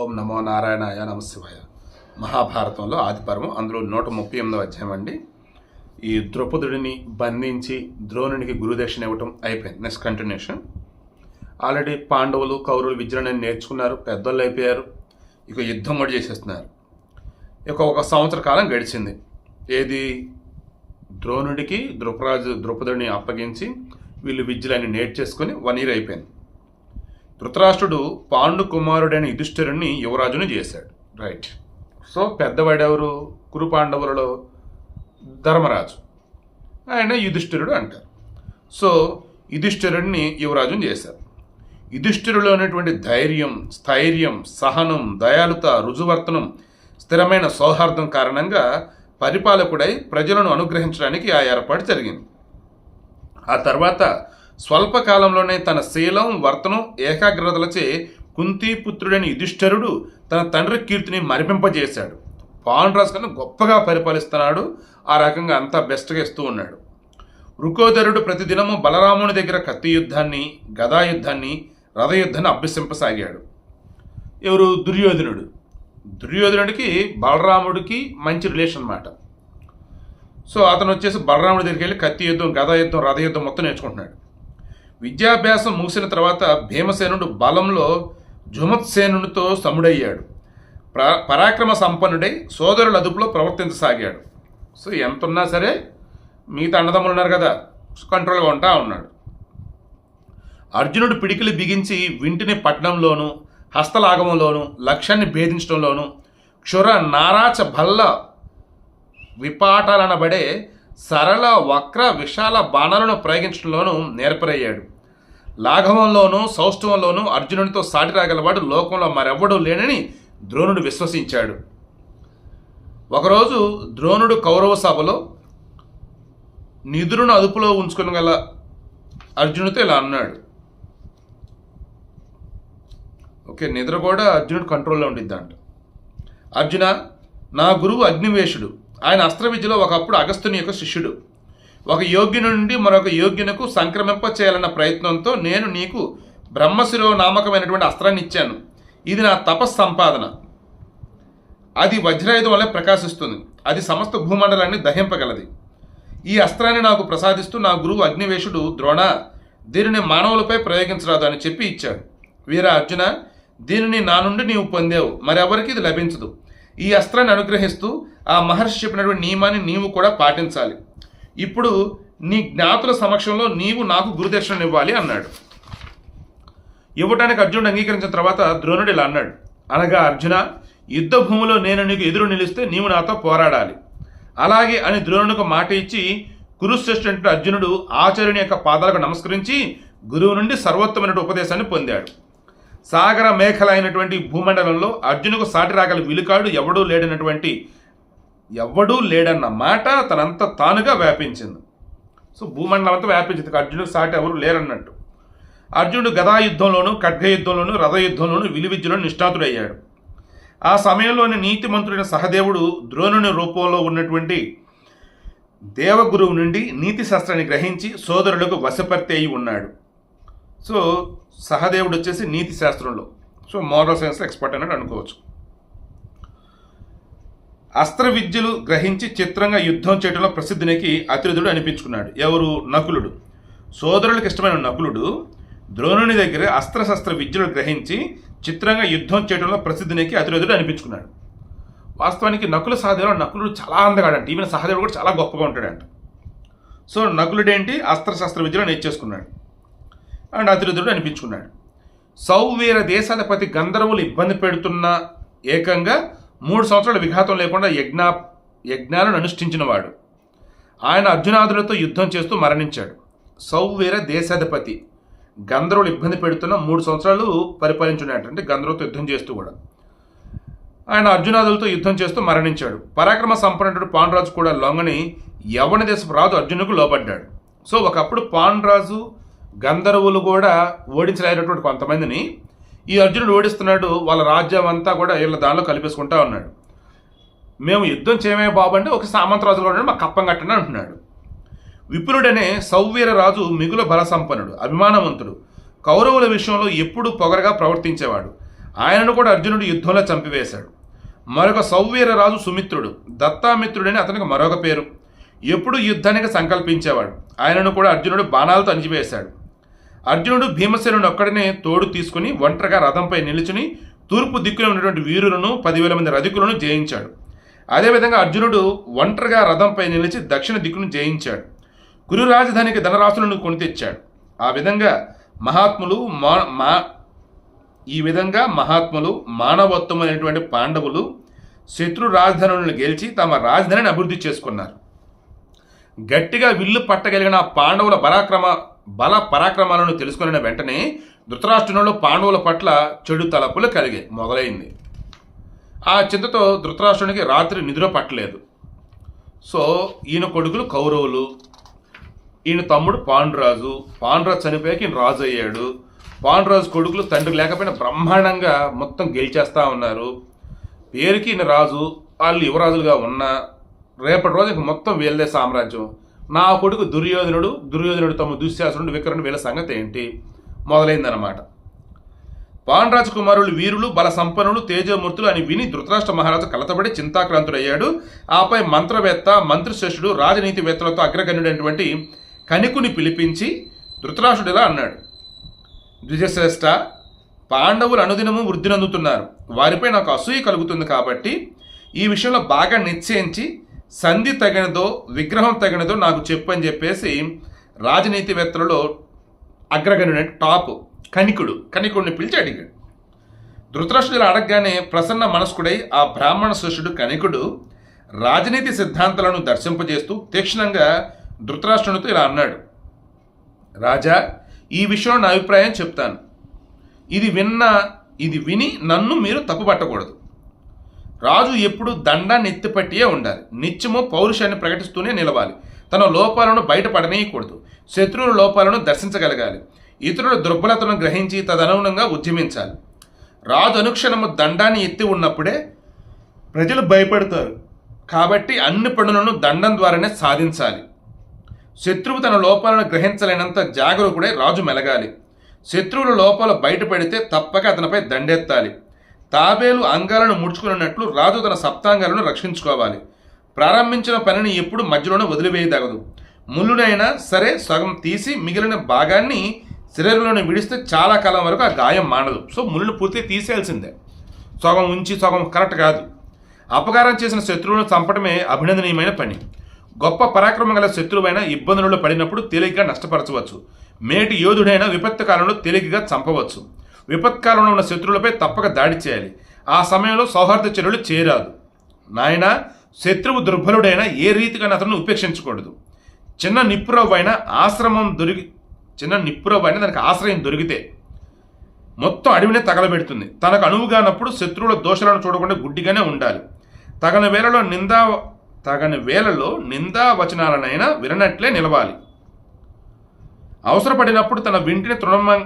ఓం నమో నారాయణాయ నమశివాయ మహాభారతంలో ఆదిపర్వం అందులో నూట ముప్పై ఎనిమిదవ అధ్యాయం అండి. ఈ ద్రౌపదుడిని బంధించి ద్రోణునికి గురుదక్షిణ ఇవ్వటం అయిపోయింది. నెక్స్ట్ కంటిన్యూషన్ ఆల్రెడీ పాండవులు కౌరవులు విద్యను నేర్చుకున్నారు పెద్దోళ్ళు అయిపోయారు. ఇక యుద్ధం కూడా చేసేస్తున్నారు. ఇక ఒక సంవత్సర కాలం గడిచింది. ఏది? ద్రోణుడికి ద్రుపరాజు ద్రౌపదుడిని అప్పగించి వీళ్ళు విద్యలన్నీ నేర్చేసుకొని వన్ ఇయర్ అయిపోయింది. ధృతరాష్ట్రుడు పాండు కుమారుడైన యుధిష్ఠిరుణ్ణి యువరాజుని చేశాడు. రైట్ సో పెద్దవాడెవరు? కురు పాండవులలో ధర్మరాజు. ఆయన యుధిష్ఠిరుడు అంటారు. సో యుధిష్ఠిరుడిని యువరాజుని చేశారు. యుధిష్ఠిరులో ఉన్నటువంటి ధైర్యం స్థైర్యం సహనం దయాలుత రుజువర్తనం స్థిరమైన సౌహార్దం కారణంగా పరిపాలకుడై ప్రజలను అనుగ్రహించడానికి ఆ ఏర్పాటు జరిగింది. ఆ తర్వాత స్వల్పకాలంలోనే తన శీలం వర్తనం ఏకాగ్రతలచే కుంతిపుత్రుడైన యుధిష్ఠరుడు తన తండ్రి కీర్తిని మరిపింపజేశాడు. పాండ్రాజు కన్నా గొప్పగా పరిపాలిస్తున్నాడు. ఆ రకంగా అంతా బెస్ట్గా ఇస్తూ ఉన్నాడు. రుకోదరుడు ప్రతిదినము బలరాముని దగ్గర కత్తి యుద్ధాన్ని గదా యుద్ధాన్ని రథయుద్ధాన్ని అభ్యసింపసాగాడు. ఎవరు? దుర్యోధనుడు. దుర్యోధనుడికి బలరాముడికి మంచి రిలేషన్ అన్నమాట. సో అతను వచ్చేసి బలరాముడి దగ్గరికి వెళ్ళి కత్తి యుద్ధం గదా యుద్ధం రథ యుద్ధం మొత్తం నేర్చుకుంటున్నాడు. విద్యాభ్యాసం ముగిసిన తర్వాత భీమసేనుడు బలంలో జుమత్సేనునితో సముడయ్యాడు. ప్ర పరాక్రమ సంపన్నుడై సోదరుల అదుపులో ప్రవర్తించసాగాడు. సో ఎంత ఉన్నా సరే మిగతా అన్నదమ్ములు ఉన్నారు కదా కంట్రోల్గా ఉంటా ఉన్నాడు. అర్జునుడు పిడికిలి బిగించి వింటిని పట్టడంలోను హస్తలాగమంలోను లక్ష్యాన్ని భేదించడంలోను క్షుర నారాచ భల్ల విపాటాలనబడే సరళ వక్ర విశాల బాణాలను ప్రయోగించడంలోనూ నేర్పరయ్యాడు. లాఘవంలోనూ సౌష్ఠవంలోనూ అర్జునుడితో సాటి రాగలవాడు లోకంలో మరెవ్వడూ లేనని ద్రోణుడు విశ్వసించాడు. ఒకరోజు ద్రోణుడు కౌరవ సభలో నిధులను అదుపులో ఉంచుకుని గల అర్జునుడితో ఇలా అన్నాడు. ఓకే నిద్ర కూడా అర్జునుడు కంట్రోల్లో ఉండిద్దంట. అర్జున నా గురువు అగ్నివేశుడు ఆయన అస్త్ర విద్యలో ఒకప్పుడు అగస్తుని యొక్క శిష్యుడు. ఒక యోగ్యుని నుండి మరొక యోగ్యునకు సంక్రమింప చేయాలన్న ప్రయత్నంతో నేను నీకు బ్రహ్మశిరో నామకమైనటువంటి అస్త్రాన్ని ఇచ్చాను. ఇది నా తపస్ సంపాదన అది వజ్రాయుధం వల్ల ప్రకాశిస్తుంది. అది సమస్త భూమండలాన్ని దహింపగలది. ఈ అస్త్రాన్ని నాకు ప్రసాదిస్తూ నా గురువు అగ్నివేశుడు ద్రోణ దీనిని మానవులపై ప్రయోగించరాదు అని చెప్పి ఇచ్చాడు. వీర అర్జున దీనిని నా నుండి నీవు పొందావు. మరెవరికి ఇది లభించదు. ఈ అస్త్రాన్ని అనుగ్రహిస్తూ ఆ మహర్షి చెప్పినటువంటి నియమాన్ని నీవు కూడా పాటించాలి. ఇప్పుడు నీ జ్ఞాతుల సమక్షంలో నీవు నాకు గురుదర్శనం ఇవ్వాలి అన్నాడు. ఇవ్వటానికి అర్జునుడు అంగీకరించిన తర్వాత ద్రోణుడు ఇలా అన్నాడు. అనగా అర్జున యుద్ధ భూమిలో నేను నీకు ఎదురు నిలిస్తే నీవు నాతో పోరాడాలి. అలాగే అని ద్రోణుడికి మాట ఇచ్చి కురుశ్రేష్ఠుడు అర్జునుడు ఆచార్యుని యొక్క పాదాలకు నమస్కరించి గురువు నుండి సర్వోత్తమైన ఉపదేశాన్ని పొందాడు. సాగర మేఖల అయినటువంటి భూమండలంలో అర్జునుకు సాటి రాగల విలుకాడు ఎవడూ లేడనటువంటి ఎవ్వడూ లేడన్న మాట తనంత తానుగా వ్యాపించింది. సో భూమండలం అంతా వ్యాపించింది. అర్జునుడు సాటి ఎవరు లేరన్నట్టు. అర్జునుడు గదా యుద్ధంలోనూ ఖడ్గ యుద్ధంలోనూ రథ యుద్ధంలోను విలువిద్యలో నిష్ణాతుడయ్యాడు. ఆ సమయంలోని నీతిమంతుడైన సహదేవుడు ద్రోణుని రూపంలో ఉన్నటువంటి దేవగురువు నుండి నీతి శాస్త్రాన్ని గ్రహించి సోదరులకు వశపర్తి అయి ఉన్నాడు. సో సహదేవుడు వచ్చేసి నీతి శాస్త్రంలో. సో మోరల్ సైన్స్లో ఎక్స్పర్ట్ అన్నట్టు అనుకోవచ్చు. అస్త్ర విద్యలు గ్రహించి చిత్రంగా యుద్ధం చేయడంలో ప్రసిద్ధినికి అతిథుడు అనిపించుకున్నాడు. ఎవరు? నకులుడు. సోదరులకు ఇష్టమైన నకులుడు ద్రోణుని దగ్గర అస్త్రశస్త్ర విద్యలు గ్రహించి చిత్రంగా యుద్ధం చేయడంలో ప్రసిద్ధినికి అతిరథుడు అనిపించుకున్నాడు. వాస్తవానికి నకుల సహదేవుడు నకులుడు చాలా అందగాడంట. ఈవెన్ సహదేవుడు కూడా చాలా గొప్పగా ఉంటాడంట. సో నకులుడేంటి? అస్త్రశస్త్ర విద్యలో నేర్చేసుకున్నాడు. అండ్ అతిరథుడు అనిపించుకున్నాడు. సౌవీర దేశాధిపతి గంధర్వులు ఇబ్బంది పెడుతున్న ఏకంగా మూడు సంవత్సరాల విఘాతం లేకుండా యజ్ఞ యజ్ఞాలను అనుష్ఠించినవాడు. ఆయన అర్జునాదులతో యుద్ధం చేస్తూ మరణించాడు. సౌవీర దేశాధిపతి. గంధర్వులు ఇబ్బంది పెడుతున్న మూడు సంవత్సరాలు పరిపాలించున్నాడు. అంటే గంధర్వులతో యుద్ధం చేస్తూ కూడా. ఆయన అర్జునాదులతో యుద్ధం చేస్తూ మరణించాడు. పరాక్రమ సంపన్నుడు పాండురాజు కూడా లొంగని యవన దేశపు రాజు అర్జునుకు లోబడ్డాడు. సో ఒకప్పుడు పాండురాజు గంధర్వులు కూడా ఓడించలేనటువంటి కొంతమందిని ఈ అర్జునుడు ఓడిస్తున్నాడు వాళ్ళ రాజ్యం అంతా కూడా వీళ్ళ దానిలో కలిపేసుకుంటా ఉన్నాడు. మేము యుద్ధం చేయమే బాబు అంటే ఒక సామంతరాజులో ఉన్నాడు మాకు కప్పం కట్టండి అంటున్నాడు. విపులుడనే సౌవీర రాజు మిగుల బల సంపన్నుడు అభిమానవంతుడు. కౌరవుల విషయంలో ఎప్పుడూ పొగరగా ప్రవర్తించేవాడు. ఆయనను కూడా అర్జునుడు యుద్ధంలో చంపివేశాడు. మరొక సౌవీర రాజు సుమిత్రుడు దత్తామిత్రుడని అతనికి మరొక పేరు. ఎప్పుడు యుద్ధానికి సంకల్పించేవాడు. ఆయనను కూడా అర్జునుడు బాణాలతో అణిచివేశాడు. అర్జునుడు భీమసేనుడు ఒక్కడనే తోడు తీసుకుని ఒంటరిగా రథంపై నిలుచుని తూర్పు దిక్కున ఉన్నటువంటి వీరులను పదివేల మంది రధికులను జయించాడు. అదేవిధంగా అర్జునుడు ఒంటరిగా రథంపై నిలిచి దక్షిణ దిక్కును జయించాడు. కురు రాజధానికి ధనరాశులను కొని తెచ్చాడు. ఆ విధంగా మహాత్ములు మా మా ఈ విధంగా మహాత్ములు మానవత్వమైనటువంటి పాండవులు శత్రు రాజధానులను గెలిచి తమ రాజధానిని అభివృద్ధి చేసుకున్నారు. గట్టిగా విల్లు పట్టగలిగిన పాండవుల పరాక్రమ బల పరాక్రమాలను తెలుసుకున్న వెంటనే ధృతరాష్ట్రంలో పాండవుల పట్ల చెడు తలపులు కలిగాయి. మొదలైంది. ఆ చింతతో ధృతరాష్ట్రునికి రాత్రి నిద్ర పట్టలేదు. సో ఈయన కొడుకులు కౌరవులు ఈయన తమ్ముడు పాండురాజు పాండురాజు చనిపోయాక ఈయన రాజు అయ్యాడు పాండురాజు కొడుకులు తండ్రి లేకపోయినా బ్రహ్మాండంగా మొత్తం గెలిచేస్తా ఉన్నారు. పేరుకి ఈయన రాజు వాళ్ళు యువరాజులుగా ఉన్నా రేపటి రోజు ఇంక మొత్తం వీళ్ళదే సామ్రాజ్యం. నా కొడుకు దుర్యోధనుడు దుర్యోధనుడు తమ దుశ్శాసనుడు వికరుడు వీళ్ళ సంగతి ఏంటి? మొదలైందనమాట పాండ్రాజ కుమారులు వీరులు బల సంపన్నులు తేజమూర్తులు అని విని ధృతరాష్ట్ర మహారాజు కలతబడి చింతాక్రాంతుడయ్యాడు. ఆపై మంత్రవేత్త మంత్రిశ్రేష్ఠుడు రాజనీతివేత్తలతో అగ్రగణ్యుడైనటువంటి కనికుని పిలిపించి ధృతరాష్ట్రుడు ఇలా అన్నాడు. ద్విజశ్రేష్ఠ పాండవులు అనుదినము వృద్ధి నందుతున్నారు. వారిపై నాకు అసూయ కలుగుతుంది కాబట్టి ఈ విషయంలో బాగా నిశ్చయించి సంధి తగినదో విగ్రహం తగినదో నాకు చెప్పు అని చెప్పేసి రాజనీతివేత్తలలో అగ్రగణ్యుడు టాప్ కనికుడు కనికుడిని పిలిచి అడిగాడు. ధృతరాష్ట్రుడు ఇలా అడగగానే ప్రసన్న మనస్కుడై ఆ బ్రాహ్మణ శిష్యుడు కనికుడు రాజనీతి సిద్ధాంతాలను దర్శింపజేస్తూ తీక్షణంగా ధృతరాష్ట్రునితో ఇలా అన్నాడు. రాజా ఈ విషయంలో నా అభిప్రాయం చెప్తాను. ఇది విన్న ఇది విని నన్ను మీరు తప్పుపట్టకూడదు. రాజు ఎప్పుడు దండాన్ని ఎత్తిపట్టియే ఉండాలి. నిత్యము పౌరుషాన్ని ప్రకటిస్తూనే నిలవాలి. తన లోపాలను బయటపడనేయకూడదు. శత్రువుల లోపాలను దర్శించగలగాలి. ఇతరుల దుర్బలతను గ్రహించి తదనుగుణంగా ఉద్యమించాలి. రాజు అనుక్షణము దండాన్ని ఎత్తి ఉన్నప్పుడే ప్రజలు భయపడతారు. కాబట్టి అన్ని పనులను దండం ద్వారానే సాధించాలి. శత్రువు తన లోపాలను గ్రహించలేనంత జాగరూకుడే రాజు మెలగాలి. శత్రువుల లోపాలు బయటపడితే తప్పక అతనిపై దండెత్తాలి. తాబేలు అంగాలను ముడుచుకున్నట్లు రాజు తన సప్తాంగాలను రక్షించుకోవాలి. ప్రారంభించిన పనిని ఎప్పుడు మధ్యలోనే వదిలివేయదగదు. ముళ్ళునైనా సరే సగం తీసి మిగిలిన భాగాన్ని శరీరంలోనే విడిస్తే చాలా కాలం వరకు ఆ గాయం మానదు. సో ముళ్ళును పూర్తిగా తీసేయాల్సిందే. సగం ఉంచి సగం కరెక్ట్ కాదు. అపకారం చేసిన శత్రువులను చంపడమే అభినందనీయమైన పని. గొప్ప పరాక్రమం గల శత్రువైన ఇబ్బందులలో పడినప్పుడు తేలికగా నష్టపరచవచ్చు. మేటి యోధుడైన విపత్తు కాలంలో తేలికగా చంపవచ్చు. విపత్కాలంలో ఉన్న శత్రువులపై తప్పక దాడి చేయాలి. ఆ సమయంలో సౌహార్ద చర్యలు చేరాదు. నాయన శత్రువు దుర్బలుడైన ఏ రీతిగా అతను ఉపేక్షించకూడదు. చిన్న నిప్పురవ్వు అయినా ఆశ్రమం దొరికి చిన్న నిప్పురవ్వు అయినా దానికి ఆశ్రయం దొరికితే మొత్తం అడవినే తగలబెడుతుంది. తనకు అనువుగానప్పుడు శత్రువుల దోషాలను చూడకుండా గుడ్డిగానే ఉండాలి. తగని వేళలో నిందా తగని వేళలో నిందా వచనాలనైనా విననట్లే నిలవాలి. అవసరపడినప్పుడు తన వింటిని తృణమ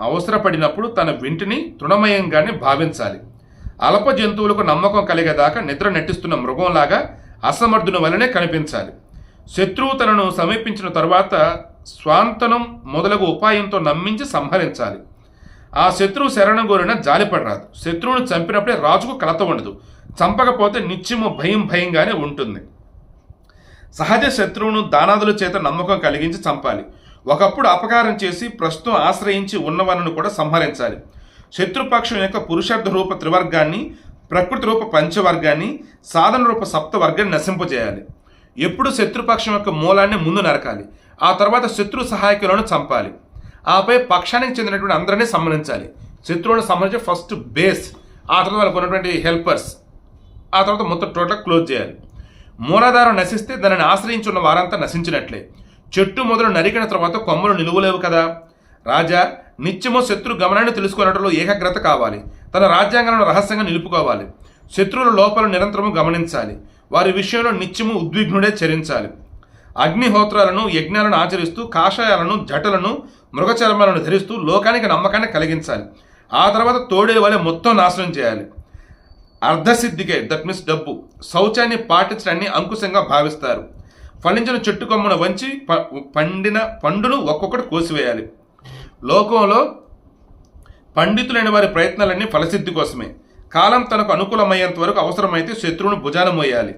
అవసరపడినప్పుడు తన వింటిని తృణమయంగానే భావించాలి. అల్ప జంతువులకు నమ్మకం కలిగేదాకా నిద్ర నెట్టిస్తున్న మృగంలాగా అసమర్థుని వలనే కనిపించాలి. శత్రువు తనను సమీపించిన తరువాత స్వాంతనం మొదలగు ఉపాయంతో నమ్మించి సంహరించాలి. ఆ శత్రువు శరణం కోరిన జాలిపడరాదు. శత్రువును చంపినప్పుడే రాజుకు కలత ఉండదు. చంపకపోతే నిత్యము భయం భయంగానే ఉంటుంది. సహజ శత్రువును దానాదుల చేత నమ్మకం కలిగించి చంపాలి. ఒకప్పుడు అపకారం చేసి ప్రస్తుతం ఆశ్రయించి ఉన్నవారిని కూడా సంహరించాలి. శత్రుపక్షం యొక్క పురుషార్థ రూప త్రివర్గాన్ని ప్రకృతి రూప పంచవర్గాన్ని సాధన రూప సప్త వర్గాన్ని నశింపజేయాలి. ఎప్పుడు శత్రుపక్షం యొక్క మూలాన్ని ముందు నరకాలి. ఆ తర్వాత శత్రు సహాయకులను చంపాలి. ఆపై పక్షానికి చెందినటువంటి అందరినీ సంహరించాలి. శత్రువులను సంహరించే ఫస్ట్ బేస్ ఆ తర్వాత వాళ్ళకు ఉన్నటువంటి హెల్పర్స్ ఆ తర్వాత మొత్తం టోటల్ క్లోజ్ చేయాలి. మూలాధారం నశిస్తే దానిని ఆశ్రయించి ఉన్న వారంతా నశించినట్లే. చెట్టు మొదలు నరికిన తర్వాత కొమ్మలు నిలువలేవు కదా. రాజా నిత్యము శత్రు గమనాన్ని తెలుసుకున్నట్లు ఏకాగ్రత కావాలి. తన రాజ్యాంగాలను రహస్యంగా నిలుపుకోవాలి. శత్రువుల లోపల నిరంతరము గమనించాలి. వారి విషయంలో నిత్యము ఉద్విగ్నుడే చరించాలి. అగ్నిహోత్రాలను యజ్ఞాలను ఆచరిస్తూ కాషాయాలను జటలను మృగచర్మాలను ధరిస్తూ లోకానికి నమ్మకాన్ని కలిగించాలి. ఆ తర్వాత తోడేలు వలె మొత్తం నాశనం చేయాలి. అర్ధసిద్ధికే దట్ మీన్స్ డబ్బు శౌచాన్ని పాటించడాన్ని అంకుశంగా భావిస్తారు. ఫలించిన చెట్టు కొమ్మను వంచి పండిన పండును ఒక్కొక్కటి కోసివేయాలి. లోకంలో పండితులైన వారి ప్రయత్నాలన్నీ ఫలసిద్ధి కోసమే. కాలం తనకు అనుకూలమయ్యేంత వరకు అవసరమైతే శత్రువును భుజాన మోయాలి.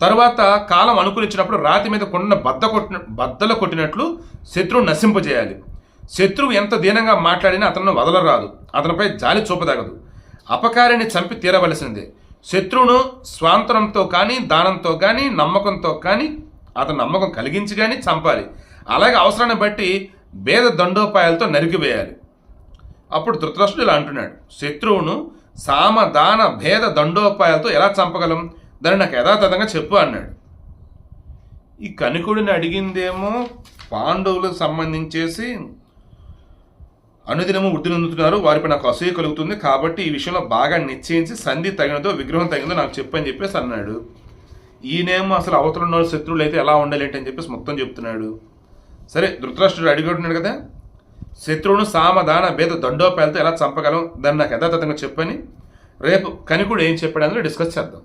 తరువాత కాలం అనుకూలించినప్పుడు రాతి మీద కొండ బద్ద కొట్టిన బద్దలు కొట్టినట్లు శత్రువు నశింపజేయాలి. శత్రువు ఎంత దీనంగా మాట్లాడినా అతను వదలరాదు. అతనిపై జాలి చూపదగదు. అపకారిని చంపి తీరవలసిందే. శత్రువును స్వాంతరంతో కానీ దానంతో కానీ నమ్మకంతో కానీ అతని నమ్మకం కలిగించి కానీ చంపాలి. అలాగే అవసరాన్ని బట్టి భేద దండోపాయాలతో నరికివేయాలి. అప్పుడు ధృతరాష్ట్రుడు ఇలా అంటున్నాడు. శత్రువును సామ దాన భేద దండోపాయాలతో ఎలా చంపగలం? దాన్ని నాకు యథాతథంగా చెప్పు అన్నాడు. ఈ కనికుడిని అడిగిందేమో పాండవులకు సంబంధించేసి అనుదినము వృద్ధి నొందుతున్నారు వారిపై నాకు అసూయ కలుగుతుంది. కాబట్టి ఈ విషయంలో బాగా నిశ్చయించి సంధి తగినదో విగ్రహం తగినదో నాకు చెప్పని చెప్పేసి అన్నాడు. ఈయనేమో అసలు అవతల ఉన్న శత్రువులు అయితే ఎలా ఉండాలి ఏంటి అని చెప్పేసి మొత్తం చెప్తున్నాడు. సరే ధృతరాష్ట్రుడు అడిగొట్టున్నాడు కదా? శత్రువును సామధాన భేద దండోపాయాలతో ఎలా చంపగలం? దాన్ని నాకు యథాతథంగా చెప్పని రేపు కనికుడు ఏం చెప్పాడు అందులో డిస్కస్ చేద్దాం.